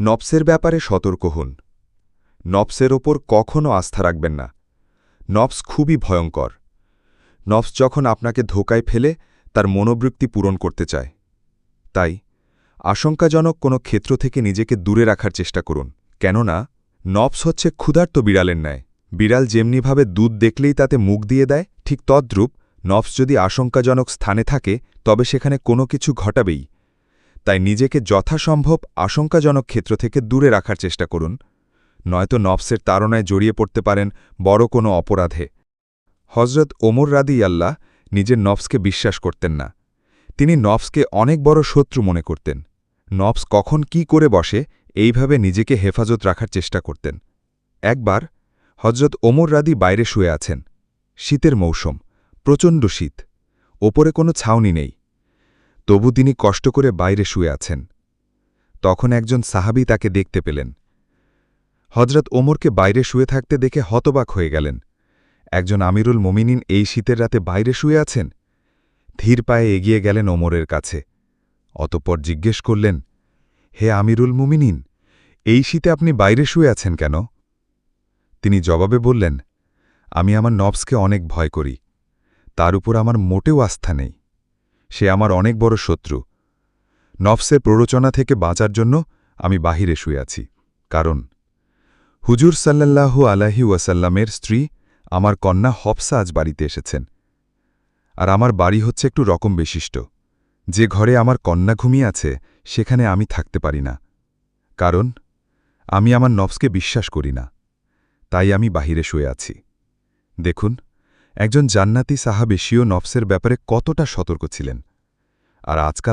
নবসের ব্যাপারে সতর্ক হন। নবসের ওপর কখনও আস্থা রাখবেন না। নবস খুবই ভয়ঙ্কর। নবস যখন আপনাকে ধোকায় ফেলে, তার মনোবৃত্তি পূরণ করতে চায়। তাই, আশঙ্কাজনক কোনো ক্ষেত্র থেকে নিজেকে দূরে রাখার চেষ্টা করুন। কেননা, নবস হচ্ছে ক্ষুধার্ত বিড়ালের ন্যায়। বিড়াল যেমনিভাবে দুধ দেখলেই তাতে মুখ দিয়ে দেয়, ঠিক তদ্রূপ নবস যদি আশঙ্কাজনক স্থানে থাকে, তবে সেখানে কোনো কিছু ঘটাবেই। তাই নিজেকে যথাসম্ভব আশঙ্কাজনক ক্ষেত্র থেকে দূরে রাখার চেষ্টা করুন। নয়তো নবসের তাড়নায় জড়িয়ে পড়তে পারেন বড় কোনো অপরাধে। হজরত ওমর রাদি আল্লাহ নিজের নবসকে বিশ্বাস করতেন না। তিনি নবসকে অনেক বড় শত্রু মনে করতেন। নবস কখন কি করে বসে, এইভাবে নিজেকে হেফাজত রাখার চেষ্টা করতেন। একবার হজরত ওমর রাদি বাইরে শুয়ে আছেন। শীতের মৌসুম, প্রচণ্ড শীত। ওপরে কোনো ছাউনি নেই। তবু তিনি কষ্ট করে বাইরে শুয়ে আছেন। তখন একজন সাহাবি তাকে দেখতে পেলেন। হজরত ওমরকে বাইরে শুয়ে থাকতে দেখে হতবাক হয়ে গেলেন। একজন আমিরুল মোমিনিন এই শীতের রাতে বাইরে শুয়ে আছেন? ধীর পায়ে এগিয়ে গেলেন ওমরের কাছে। অতপর জিজ্ঞেস করলেন, হে আমিরুল মুমিনিন, এই শীতে আপনি বাইরে শুয়ে আছেন কেন? তিনি জবাবে বললেন, আমি আমার নবসকে অনেক ভয় করি। তার উপর আমার মোটেও আস্থা নেই। সে আমার অনেক বড় শত্রু। নফসের প্ররোচনা থেকে বাঁচার জন্য আমি বাহিরে শুয়ে আছি। কারণ, হুজুর সাল্লাল্লাহু আলাহি ওয়াসাল্লামের স্ত্রী আমার কন্যা হফসা আজ বাড়িতে এসেছেন। আর আমার বাড়ি হচ্ছে একটু রকম বিশিষ্ট। যে ঘরে আমার কন্যা ঘুমিয়ে আছে, সেখানে আমি থাকতে পারি না। কারণ, আমি আমার নফসকে বিশ্বাস করি না। তাই আমি বাহিরে শুয়ে আছি। দেখুন একজন জান্নাতি সাহাবেশীয় নফসের ব্যাপারে কতটা সতর্ক ছিলেন? আর আজকাল